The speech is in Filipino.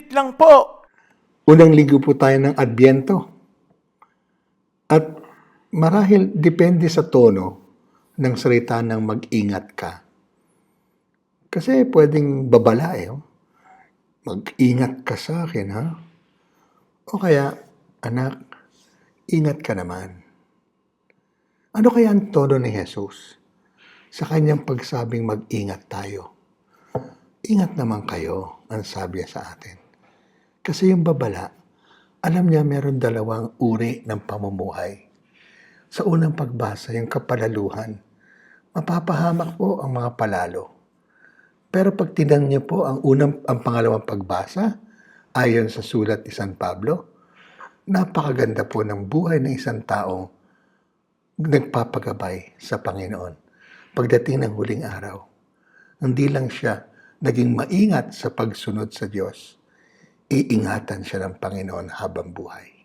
Saglit lang po. Unang linggo po tayo ng Adbyento. At marahil depende sa tono ng salita ng mag-ingat ka. Kasi pwedeng babala eh. oh. Mag-ingat ka sa akin, ha? O kaya, anak, ingat ka naman. Ano kaya ang tono ni Jesus sa kanyang pagsabing mag-ingat tayo? Ingat naman kayo, ang sabi sa atin. Kasi yung babala, alam niya meron dalawang uri ng pamumuhay. Sa unang pagbasa, yung kapalaluhan, mapapahamak po ang mga palalo. Pero pag tinang niyo po ang unang, ang pangalawang pagbasa, ayon sa sulat ni San Pablo, napakaganda po ng buhay ng isang taong nagpapagabay sa Panginoon. Pagdating ng huling araw, hindi lang siya naging maingat sa pagsunod sa Diyos, iingatan siya ng Panginoon habang buhay.